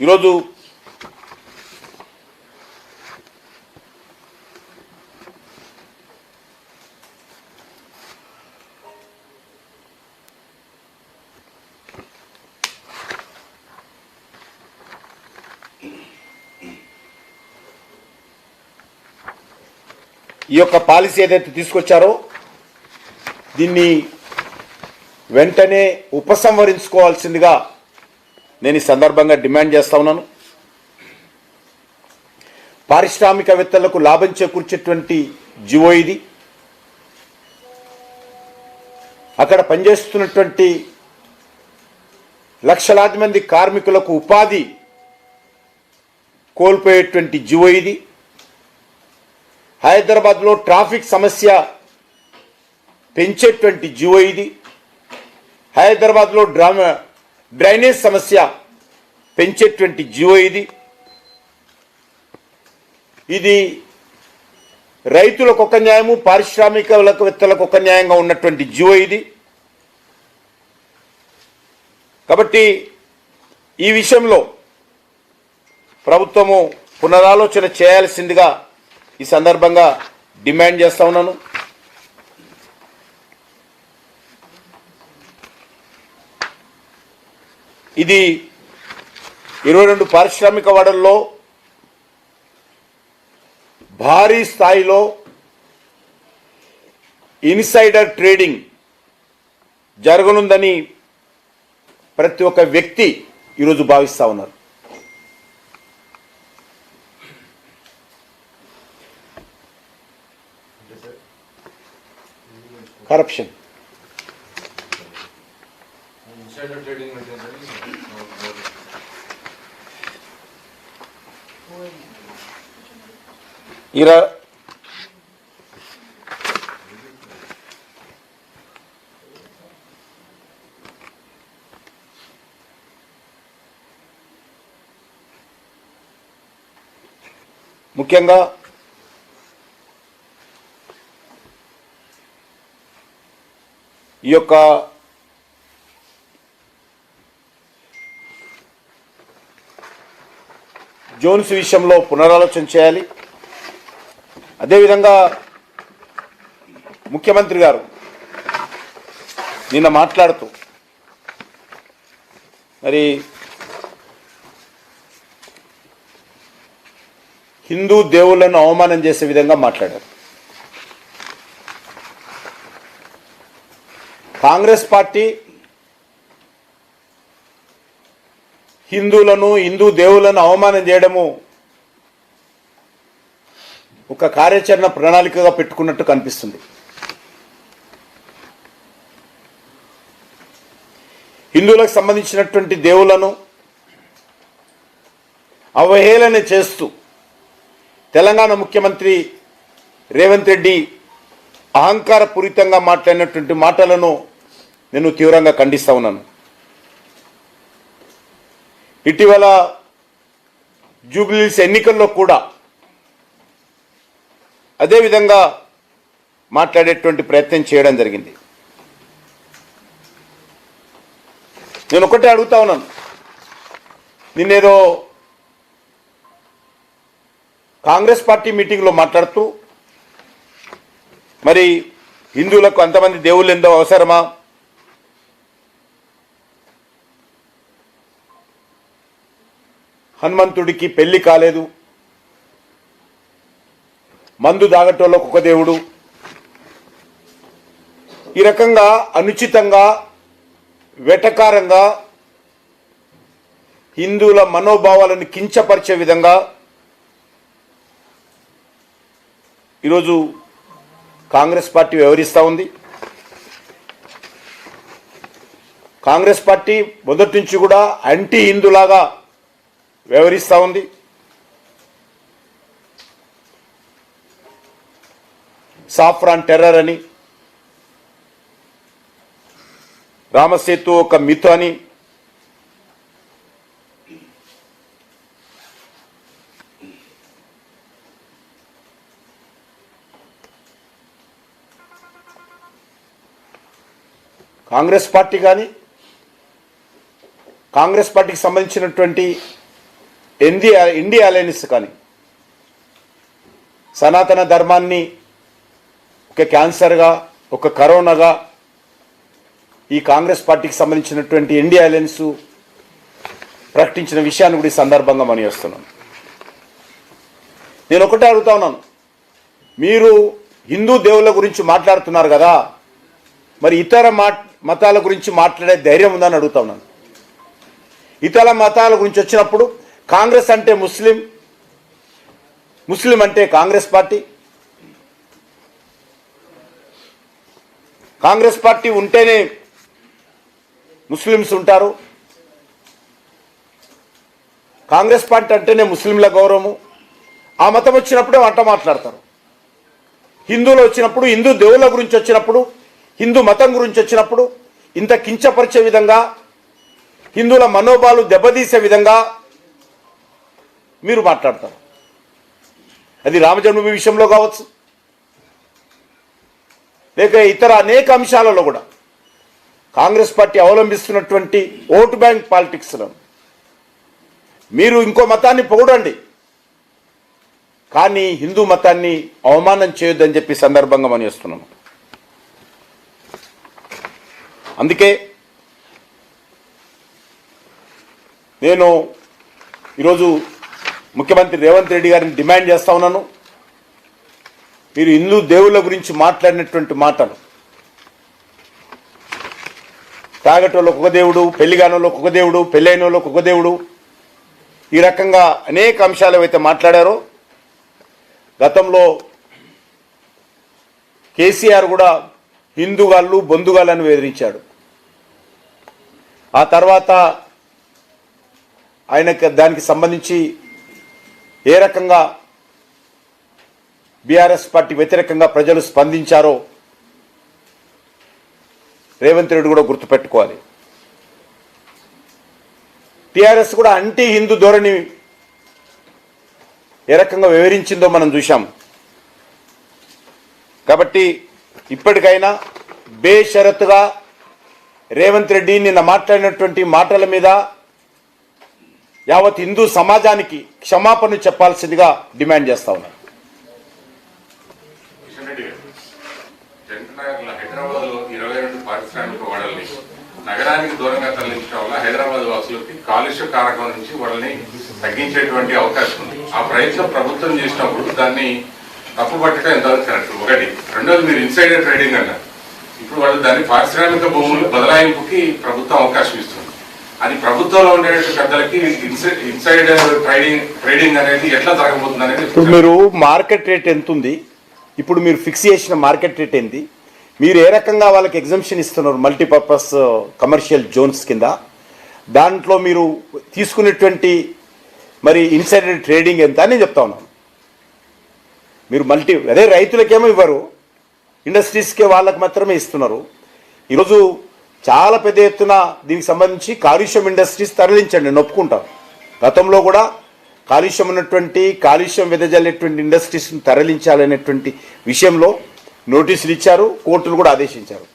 ఈరోజు ఈ యొక్క పాలసీ ఏదైతే తీసుకొచ్చారో దీన్ని వెంటనే ఉపసంహరించుకోవాల్సిందిగా నేను ఈ సందర్భంగా డిమాండ్ చేస్తా ఉన్నాను. పారిశ్రామికవేత్తలకు లాభం చేకూర్చేటువంటి జివో ఇది. అక్కడ పనిచేస్తున్నటువంటి లక్షలాది మంది కార్మికులకు ఉపాధి కోల్పోయేటువంటి జివో ఇది. హైదరాబాద్లో ట్రాఫిక్ సమస్య పెంచేటువంటి జివో ఇది. హైదరాబాద్లో డ్రామా డ్రైనేజ్ సమస్య పెంచేటువంటి జివో ఇది. ఇది రైతులకు ఒక న్యాయము పారిశ్రామికవేత్తలకు ఒక న్యాయంగా ఉన్నటువంటి జివో ఇది. కాబట్టి ఈ విషయంలో ప్రభుత్వము పునరాలోచన చేయాల్సిందిగా ఈ సందర్భంగా డిమాండ్ చేస్తా ఉన్నాను. ఇది ఇరవై రెండు పారిశ్రామిక వాడల్లో భారీ స్థాయిలో ఇన్సైడర్ ట్రేడింగ్ జరగనుందని ప్రతి ఒక్క వ్యక్తి ఈరోజు భావిస్తా ఉన్నారు. కరప్షన్ ఇన్సైడర్ ట్రేడింగ్ అంటే ఏంటని ముఖ్యంగా ఈ యొక్క జోన్స్ విషయంలో పునరాలోచన చేయాలి. అదేవిధంగా ముఖ్యమంత్రి గారు నిన్న మాట్లాడుతూ మరి హిందూ దేవుళ్ళను అవమానం చేసే విధంగా మాట్లాడారు. కాంగ్రెస్ పార్టీ హిందువులను హిందూ దేవులను అవమానం చేయడము ఒక కార్యాచరణ ప్రణాళికగా పెట్టుకున్నట్టు కనిపిస్తుంది. హిందువులకు సంబంధించినటువంటి దేవులను అవహేళన చేస్తూ తెలంగాణ ముఖ్యమంత్రి రేవంత్ రెడ్డి అహంకారపూరితంగా మాట్లాడినటువంటి మాటలను నేను తీవ్రంగా ఖండిస్తా ఉన్నాను. ఇటీవల జూబ్లీస్ ఎన్నికల్లో కూడా అదేవిధంగా మాట్లాడేటువంటి ప్రయత్నం చేయడం జరిగింది. నేను ఒకటే అడుగుతా ఉన్నాను. నిన్నేదో కాంగ్రెస్ పార్టీ మీటింగ్లో మాట్లాడుతూ మరి హిందువులకు అంతమంది దేవుళ్ళు ఎంతో అవసరమా? హనుమంతుడికి పెళ్ళి కాలేదు. మందు దాగటోళ్ళకు ఒక దేవుడు. ఈ రకంగా అనుచితంగా వెటకారంగా హిందువుల మనోభావాలను కించపరిచే విధంగా ఈరోజు కాంగ్రెస్ పార్టీ వ్యవహరిస్తూ ఉంది. కాంగ్రెస్ పార్టీ మొదటి నుంచి కూడా యాంటీ హిందూలాగా వ్యవహరిస్తూ ఉంది. సాఫ్రాన్ టెర్రర్ అని రామసేతు ఒక మిత్ అని కాంగ్రెస్ పార్టీ కానీ కాంగ్రెస్ పార్టీకి సంబంధించినటువంటి ఇండియా ఇండియా అలయన్స్ కానీ సనాతన ధర్మాన్ని ఒక క్యాన్సర్గా ఒక కరోనాగా ఈ కాంగ్రెస్ పార్టీకి సంబంధించినటువంటి ఇండియా అలయన్స్ ప్రకటించిన విషయాన్ని కూడా ఈ సందర్భంగా మనం చేస్తున్నాను నేను ఒకటే అడుగుతా ఉన్నాను. మీరు హిందూ దేవుళ్ళ గురించి మాట్లాడుతున్నారు కదా మరి ఇతర మా మతాల గురించి మాట్లాడే ధైర్యం ఉందని అడుగుతా ఉన్నాను. ఇతర మతాల గురించి వచ్చినప్పుడు కాంగ్రెస్ అంటే ముస్లిం ముస్లిం అంటే కాంగ్రెస్ పార్టీ. కాంగ్రెస్ పార్టీ ఉంటేనే ముస్లిమ్స్ ఉంటారు. కాంగ్రెస్ పార్టీ అంటేనే ముస్లింల గౌరవము. ఆ మతం వచ్చినప్పుడే వంట మాట్లాడతారు. హిందువులు వచ్చినప్పుడు హిందూ దేవుళ్ళ గురించి వచ్చినప్పుడు హిందూ మతం గురించి వచ్చినప్పుడు ఇంత కించపరిచే విధంగా హిందువుల మనోభావాలు దెబ్బతీసే విధంగా మీరు మాట్లాడతారు. అది రామజన్మభూమి విషయంలో కావచ్చు. లేక ఇతర అనేక అంశాలలో కూడా. కాంగ్రెస్ పార్టీ అవలంబిస్తున్నటువంటి ఓటు బ్యాంక్ పాలిటిక్స్లో మీరు ఇంకో మతాన్ని పొగడండి. కానీ హిందూ మతాన్ని అవమానం చేయొద్దని చెప్పి సందర్భంగా మనం చేస్తున్నాము. అందుకే నేను ఈరోజు ముఖ్యమంత్రి రేవంత్ రెడ్డి గారిని డిమాండ్ చేస్తా ఉన్నాను. మీరు హిందూ దేవుళ్ళ గురించి మాట్లాడినటువంటి మాటలు. తాగటోళ్ళకు ఒక దేవుడు పెళ్ళిగానోళ్ళకు ఒక దేవుడు పెళ్ళైన వాళ్ళకు ఒక దేవుడు. ఈ రకంగా అనేక అంశాలు ఏవైతే మాట్లాడారో గతంలో కేసీఆర్ కూడా హిందూగాళ్ళు బొందుగాళ్ళని బెదిరించాడు ఆ తర్వాత ఆయన దానికి సంబంధించి ఏ రకంగా బీఆర్ఎస్ పార్టీ వ్యతిరేకంగా ప్రజలు స్పందించారో రేవంత్ రెడ్డి కూడా గుర్తుపెట్టుకోవాలి. టీఆర్ఎస్ కూడా అంటీ హిందూ ధోరణి ఏ రకంగా వివరించిందో మనం చూశాం. కాబట్టి ఇప్పటికైనా బేషరతుగా రేవంత్ రెడ్డి నిన్న మాట్లాడినటువంటి మాటల మీద యావత్ హిందూ సమాజానికి క్షమాపణ చెప్పాల్సిందిగా డిమాండ్ చేస్తా ఉన్నాను కిషన్ రెడ్డి ఇరవై రెండు పారిశ్రామిక వడల్ని నగరానికి దూరంగా తరలించడం వల్ల హైదరాబాద్ వాసులకి కాలుష్య కారకం నుంచి వాళ్ళని తగ్గించేటువంటి అవకాశం ఉంది. ఆ ప్రయత్నం ప్రభుత్వం చేసినప్పుడు దాన్ని తప్పుపట్టడం ఎంతవరకు కరెక్ట్? ఒకటి. రెండోది మీరు ఇన్సైడర్ ట్రేడింగ్ అన్నారు. ఇప్పుడు వాళ్ళు దాన్ని పారిశ్రామిక భూములు బదలాయింపుకి ప్రభుత్వం అవకాశం ఇస్తుంది అది ప్రభుత్వంలో ఉండే పెద్దలకి ట్రేడింగ్ ట్రేడింగ్ అనేది ఎట్లా జరగబోతుంది అనేది ఇప్పుడు మీరు మార్కెట్ రేట్ ఎంత ఉంది ఇప్పుడు మీరు ఫిక్స్ చేసిన మార్కెట్ రేట్ ఏంది? మీరు ఏ రకంగా వాళ్ళకి ఎగ్జంప్షన్ ఇస్తున్నారు మల్టీపర్పస్ కమర్షియల్ జోన్స్ కింద? దాంట్లో మీరు తీసుకునేటువంటి మరి ఇన్సైడర్ ట్రేడింగ్ ఎంత అని చెప్తా ఉన్నాను. మీరు మల్టీ అదే రైతులకేమో ఇవ్వరు ఇండస్ట్రీస్కే వాళ్ళకి మాత్రమే ఇస్తున్నారు. ఈరోజు చాలా పెద్ద ఎత్తున దీనికి సంబంధించి కాలుష్యం ఇండస్ట్రీస్ తరలించండి నేను ఒప్పుకుంటాను గతంలో కూడా కాలుష్యం ఉన్నటువంటి కాలుష్యం వెదజల్లేటువంటి ఇండస్ట్రీస్ని తరలించాలనేటువంటి విషయంలో నోటీసులు ఇచ్చారు కోర్టులు కూడా ఆదేశించారు.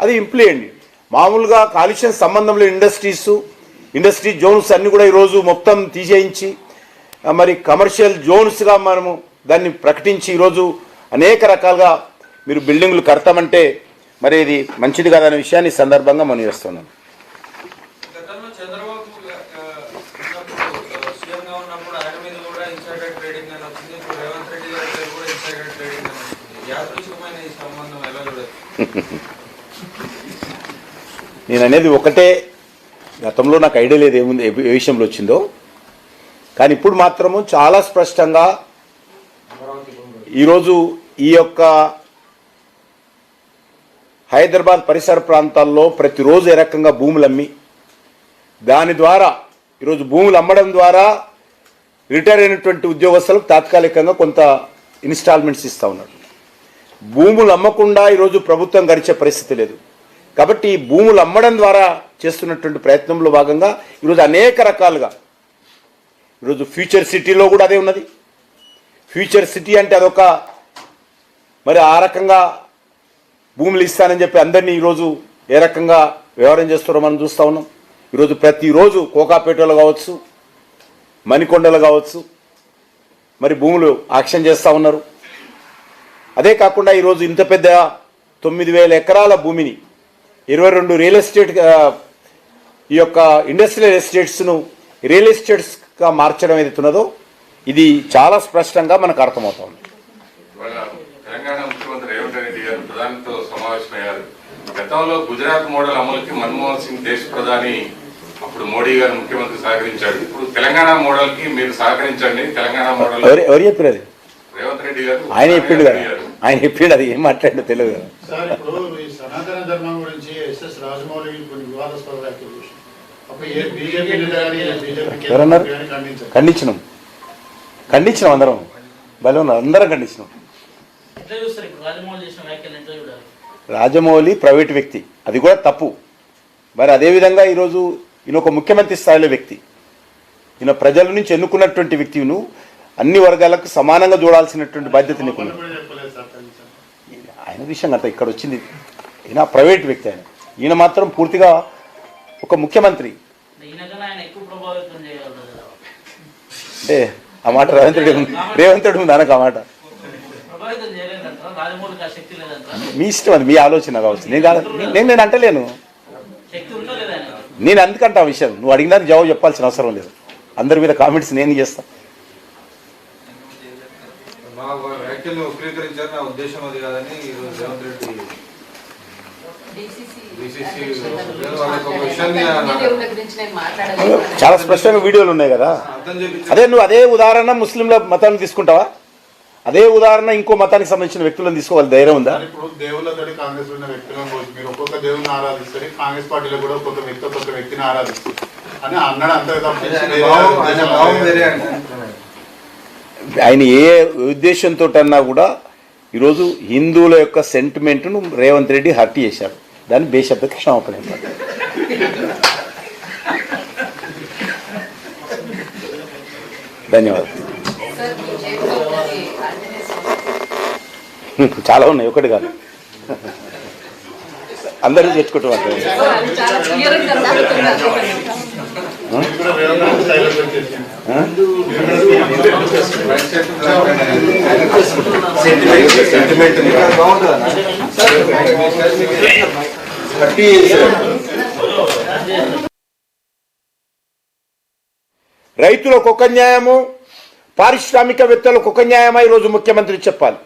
అది ఇంప్లియండి మామూలుగా కాలుష్యం సంబంధంలో ఇండస్ట్రీస్ ఇండస్ట్రీ జోన్స్ అన్నీ కూడా ఈరోజు మొత్తం తీసేయించి మరి కమర్షియల్ జోన్స్గా మనము దాన్ని ప్రకటించి ఈరోజు అనేక రకాలుగా మీరు బిల్డింగ్లు కడతామంటే మరి ఇది మంచిది కాదనే విషయాన్ని ఈ సందర్భంగా మనం చేస్తున్నాం. నేను అనేది ఒకటే గతంలో నాకు ఐడియా లేదు ఏముంది ఏ విషయంలో వచ్చిందో. కానీ ఇప్పుడు మాత్రము చాలా స్పష్టంగా ఈరోజు ఈ యొక్క హైదరాబాద్ పరిసర ప్రాంతాల్లో ప్రతిరోజు ఏ రకంగా భూములు అమ్మి దాని ద్వారా ఈరోజు భూములు అమ్మడం ద్వారా రిటైర్ అయినటువంటి ఉద్యోగస్తులకు తాత్కాలికంగా కొంత ఇన్స్టాల్మెంట్స్ ఇస్తూ ఉన్నారు. భూములు అమ్మకుండా ఈరోజు ప్రభుత్వం గడిచే పరిస్థితి లేదు. కాబట్టి భూములు అమ్మడం ద్వారా చేస్తున్నటువంటి ప్రయత్నంలో భాగంగా ఈరోజు అనేక రకాలుగా ఈరోజు ఫ్యూచర్ సిటీలో కూడా అదే ఉన్నది. ఫ్యూచర్ సిటీ అంటే అదొక మరి ఆ రకంగా భూములు ఇస్తానని చెప్పి అందరినీ ఈరోజు ఏ రకంగా వ్యవహారం చేస్తారో మనం చూస్తూ ఉన్నాం. ఈరోజు ప్రతిరోజు కోకాపేటలో కావచ్చు మణికొండలు కావచ్చు మరి భూములు ఆక్షన్ చేస్తూ ఉన్నారు. అదే కాకుండా ఈరోజు ఇంత పెద్ద తొమ్మిది వేల ఎకరాల భూమిని ఇరవై రెండు రియల్ ఎస్టేట్ ఈ యొక్క ఇండస్ట్రియల్ ఎస్టేట్స్ను రియల్ ఎస్టేట్స్గా మార్చడం ఏదైతున్నదో ఇది చాలా స్పష్టంగా మనకు అర్థమవుతుంది ఇవాళ తెలంగాణ ముఖ్యమంత్రి రేవంత్ రెడ్డి గారు ప్రధానితో సమావేశమయ్యారు గతంలో గుజరాత్ మోడల్ అమలుకి మన్మోహన్ సింగ్ దేశ ప్రధాని అప్పుడు మోడీ గారు ముఖ్యమంత్రి సహకరించాడు ఇప్పుడు తెలంగాణ మోడల్కి మీరు సహకరించండి. తెలంగాణ మోడల్ ఎవరు ఎవరు చెప్పారు అది రేవంత్ రెడ్డి గారు ఆయన చెప్పిండు కదా. ఆయన చెప్పిండు అది ఏం మాట్లాడిందో తెలియదు కదా. సార్ ఇప్పుడు ఈ సనాతన ధర్మం గురించి ఎస్ఎస్ రాజమౌళి కొన్ని వివాదాస్పద వ్యాఖ్యలు ఎవరన్నారు? ఖండించినాం. ఖండించినాం అందరం. బలం ఉన్నారు. అందరం ఖండించినాం. ఎట్లా చూస్తారు? ఇప్పుడు రాజమౌళి చేసిన వ్యాఖ్యలు ఎట్లా చూడాలి? రాజమౌళి ప్రైవేట్ వ్యక్తి. అది కూడా తప్పు. మరి అదేవిధంగా ఈరోజు ఈయన ఒక ముఖ్యమంత్రి స్థాయిలో వ్యక్తి. ఈయన ప్రజల నుంచి ఎన్నుకున్నటువంటి వ్యక్తిను అన్ని వర్గాలకు సమానంగా చూడాల్సినటువంటి బాధ్యత నీకు ఆయన విషయం అంత ఇక్కడ వచ్చింది. ఈయన ప్రైవేట్ వ్యక్తి ఆయన. ఈయన మాత్రం పూర్తిగా ఒక ముఖ్యమంత్రి. అంటే ఆ మాట రేవంత్ రెడ్డి రేవంత్ రెడ్డి ఉంది ఆయనకు ఆ మాట. మీ ఇష్టం అది మీ ఆలోచన కావచ్చు. నేను కాదు నేను నేను అంటలేను. శక్తి ఉందా లేదా ఆయనకి? నేను అందుకంటే ఆ విషయం. నువ్వు అడిగిన దానికి జవాబు చెప్పాల్సిన అవసరం లేదు. అందరి మీద కామెంట్స్ నేను చేస్తా. మా వ్యాఖ్యలు వక్రీకరించారు నా ఉద్దేశం అది కాదని ఈరోజు రేవంత్ రెడ్డి DCC వాళ్ళకి ఒక విషయాన్ని దేవుళ్ళ గురించి నేను మాట్లాడలేదు. చాలా స్పష్టంగా వీడియోలు ఉన్నాయి కదా. అదే నువ్వు అదే ఉదాహరణ ముస్లింల మతాన్ని తీసుకుంటావా? అదే ఉదాహరణ ఇంకో మతానికి సంబంధించిన వ్యక్తులను తీసుకోవాలి ధైర్యం ఉందా? ఇప్పుడు దేవుళ్ళతోటి కాంగ్రెస్ ఉన్న వ్యక్తులను పోల్చి మీరు ఒక్కొక్క దేవుని ఆరాధిస్తారు కాంగ్రెస్ పార్టీలో కూడా ఒక్కొక్క వ్యక్తి ఒక్కొక్క వ్యక్తిని ఆరాధిస్తారు. అని అన్నాడు అంతే తప్పించి ఆయన ఏ ఉద్దేశంతో అన్నా కూడా ఈరోజు హిందువుల యొక్క సెంటిమెంట్ను రేవంత్ రెడ్డి హర్ట్ చేశారు. దాన్ని బేషబ్బకి క్షమాపణ. ధన్యవాదాలు సార్ మీ చేతిలో ఉన్నది ఆంజనేయ స్వామి. చాలా ఉన్నాయి ఒకటి కాదు. అందరూ తెచ్చుకుంటాం రైతులకు ఒక న్యాయము పారిశ్రామికవేత్తలకు ఒక న్యాయమా? ఈరోజు ముఖ్యమంత్రి చెప్పాలి.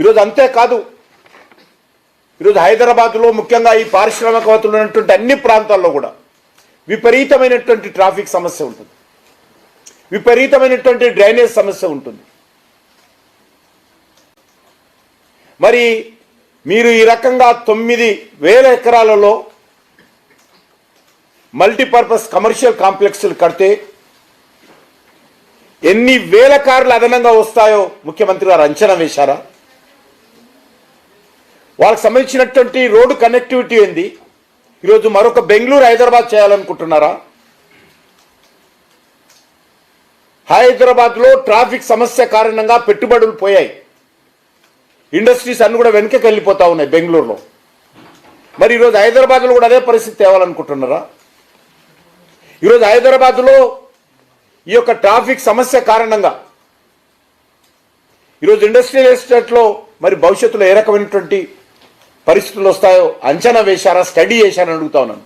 ఈరోజు అంతేకాదు ఈరోజు హైదరాబాద్లో ముఖ్యంగా ఈ పారిశ్రామికవేత్తలు ఉన్నటువంటి అన్ని ప్రాంతాల్లో కూడా విపరీతమైనటువంటి ట్రాఫిక్ సమస్య ఉంటుంది. విపరీతమైనటువంటి డ్రైనేజ్ సమస్య ఉంటుంది. మరి మీరు ఈ రకంగా తొమ్మిది వేల ఎకరాలలో మల్టీపర్పస్ కమర్షియల్ కాంప్లెక్స్లు కడితే ఎన్ని వేల కార్లు అదనంగా వస్తాయో ముఖ్యమంత్రి గారు అంచనా వేశారా? వాళ్ళకి సంబంధించినటువంటి రోడ్డు కనెక్టివిటీ ఏంది? ఈరోజు మరొక బెంగళూరు హైదరాబాద్ చేయాలనుకుంటున్నారా? హైదరాబాద్లో ట్రాఫిక్ సమస్య కారణంగా పెట్టుబడులు పోయాయి. ఇండస్ట్రీస్ అన్ని కూడా వెనుకకి వెళ్ళిపోతా ఉన్నాయి బెంగళూరులో. మరి ఈరోజు హైదరాబాద్లో కూడా అదే పరిస్థితి తేవాలనుకుంటున్నారా? ఈరోజు హైదరాబాద్లో ఈ యొక్క ట్రాఫిక్ సమస్య కారణంగా ఈరోజు ఇండస్ట్రియల్ ఎస్టేట్లో మరి భవిష్యత్తులో ఏ రకమైనటువంటి పరిస్థితులు వస్తాయో అంచనా వేశారా? స్టడీ చేశారని అడుగుతా ఉన్నాను.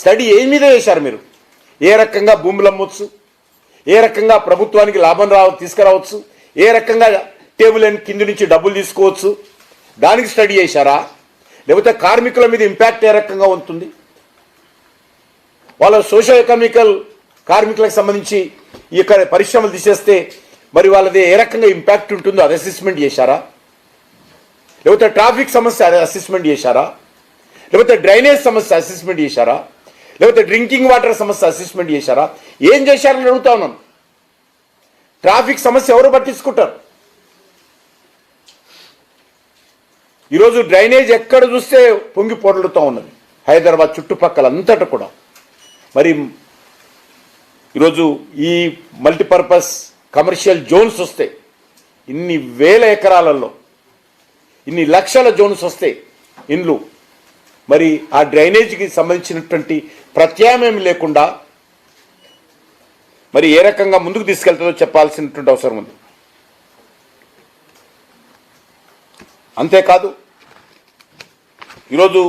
స్టడీ ఏ మీద వేశారు మీరు? ఏ రకంగా భూములు అమ్మొచ్చు? ఏ రకంగా ప్రభుత్వానికి లాభం రావ తీసుకురావచ్చు? ఏ రకంగా టేబుల్ అండ్ కింది నుంచి డబ్బులు తీసుకోవచ్చు? దానికి స్టడీ చేశారా? లేకపోతే కార్మికుల మీద ఇంపాక్ట్ ఏ రకంగా ఉంటుంది? వాళ్ళ సోషల్ ఎకనామికల్ కార్మికులకు సంబంధించి ఈ పరిశ్రమలు తీసేస్తే మరి వాళ్ళది ఏ రకంగా ఇంపాక్ట్ ఉంటుందో అది అసెస్మెంట్ చేశారా? లేకపోతే ట్రాఫిక్ సమస్య అసెస్మెంట్ చేశారా? లేకపోతే డ్రైనేజ్ సమస్య అసెస్మెంట్ చేశారా? లేకపోతే డ్రింకింగ్ వాటర్ సమస్య అసెస్మెంట్ చేశారా? ఏం చేశారని అడుగుతా ఉన్నాను. ట్రాఫిక్ సమస్య ఎవరు పట్టించుకుంటారు? ఈరోజు డ్రైనేజ్ ఎక్కడ చూస్తే పొంగి పొరలుతూ ఉన్నది. హైదరాబాద్ చుట్టుపక్కల అంతటా కూడా. మరి ఈరోజు ఈ మల్టీపర్పస్ కమర్షియల్ జోన్స్ వస్తే ఇన్ని వేల ఎకరాలలో ఇన్ని లక్షల జోన్స్ వస్తాయి ఇండ్లు. మరి ఆ డ్రైనేజీకి సంబంధించినటువంటి ప్రత్యామ్నాయం లేకుండా మరి ఏ రకంగా ముందుకు తీసుకెళ్తుందో చెప్పాల్సినటువంటి అవసరం ఉంది. అంతేకాదు ఈరోజు